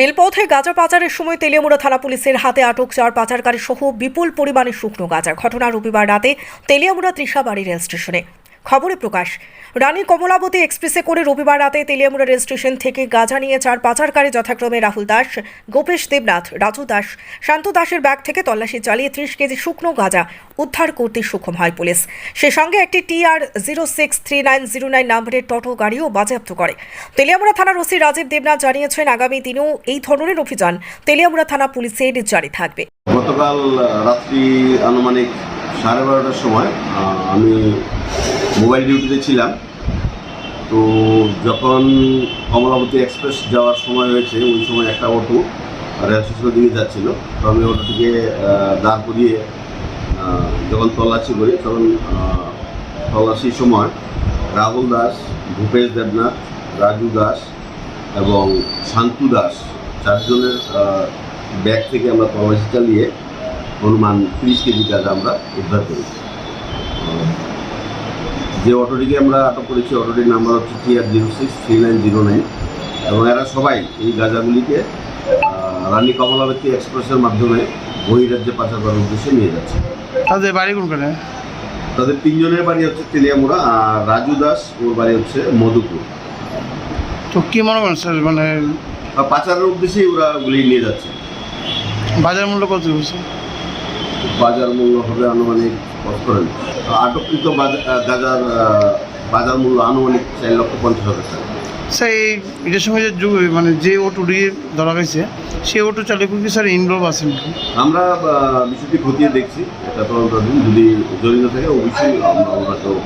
রেলপথে গাজা পাচারের সময় তেলিয়ামুড়া থানা পুলিশের হাতে আটক চার পাচারকারী সহ বিপুল পরিমাণে শুকনো গাঁজা। ঘটনা রবিবার রাতে তেলিয়ামুড়া ত্রিশাবাড়ি রেল স্টেশনে। খবরে প্রকাশ, রানী কমলাবতী এক্সপ্রেসে করে রবিবার রাতে তেলিয়ামুড়া রেল স্টেশন থেকে গাঁজা নিয়ে চার পাচারকারী যথাক্রমে রাহুল দাস, গোপেশ দেবনাথ, রাজু দাস, শান্ত দাসের ব্যাগ থেকে তল্লাশি চালিয়ে ত্রিশ কেজি শুকনো গাঁজা উদ্ধার করতে সক্ষম হয় পুলিশ। সে সঙ্গে একটি TR zero six three nine zero nine নাম্বারের টোটো গাড়িও বাজেয়াপ্ত করে। তেলিয়ামুড়া থানার ওসি রাজীব দেবনাথ জানিয়েছেন, আগামী দিনেও এই ধরনের অভিযান তেলিয়ামুড়া থানা পুলিশের জারি থাকবে। গতকাল রাত্রি আনুমানিক সাড়ে বারোটার সময় আমি মোবাইল ডিউটিতে ছিলাম। তো যখন কমলাবতী এক্সপ্রেস যাওয়ার সময় হয়েছে ওই সময় একটা অটো রেল স্টেশনের দিকে যাচ্ছিল। তো আমি অটোটিকে দাঁড় করিয়ে যখন তল্লাশি করি তখন তল্লাশির সময় রাহুল দাস ভূপেশ দেবনাথ রাজু দাস এবং শান্তু দাস চারজনের ব্যাগ থেকে আমরা তল্লাশি চালিয়ে অনুমান তিরিশ কেজি গাঁজা আমরা উদ্ধার করি আহ, যে অটোটিকে আমরা আটক করেছি অটোটির নাম্বার হচ্ছে TR zero six three nine zero nine. এবং এরা সবাই এই গাঁজাগুলিকে রানী কমলাবতী এক্সপ্রেসের মাধ্যমে বহিরাজ্যে পাচার করার উদ্দেশ্যে নিয়ে যাচ্ছে। তাদের বাড়ি কোনখানে? তাদের তিনজনের বাড়ি হচ্ছে তেলিয়ামুড়া আর রাজু দাস ওর বাড়ি হচ্ছে মধুপুর। তো কি মনে করেন স্যার মানে পাচারের উদ্দেশ্যেই ওরা ওগুলি নিয়ে যাচ্ছে। বাজার মূল্য কত বাজার মূল্য হবে আনুমানিক করেন আটককৃত গাঁজার বাজার মূল্য আনুমানিক চার লক্ষ পঞ্চাশ হাজার টাকা। স্যার এই এটার সঙ্গে যে মানে যে অটোটি ধরা হয়েছে সেই অটো চালক কি স্যার ইনভলভ আছেন আমরা বিষয়টি খতিয়ে দেখছি এটা তদন্তাধীন। যদি জড়িত থাকে অবশ্যই আমরা ওনাকেও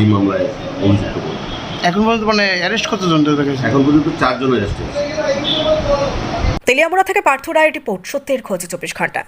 এই মামলায় অভিযুক্ত করব। এখন পর্যন্ত মানে অ্যারেস্ট কতজন এখন পর্যন্ত চারজন অ্যারেস্ট হয়েছে। তেলিয়ামুড়া থেকে পার্থ রায়ের রিপোর্ট সত্যের খোঁজে চব্বিশ ঘণ্টা।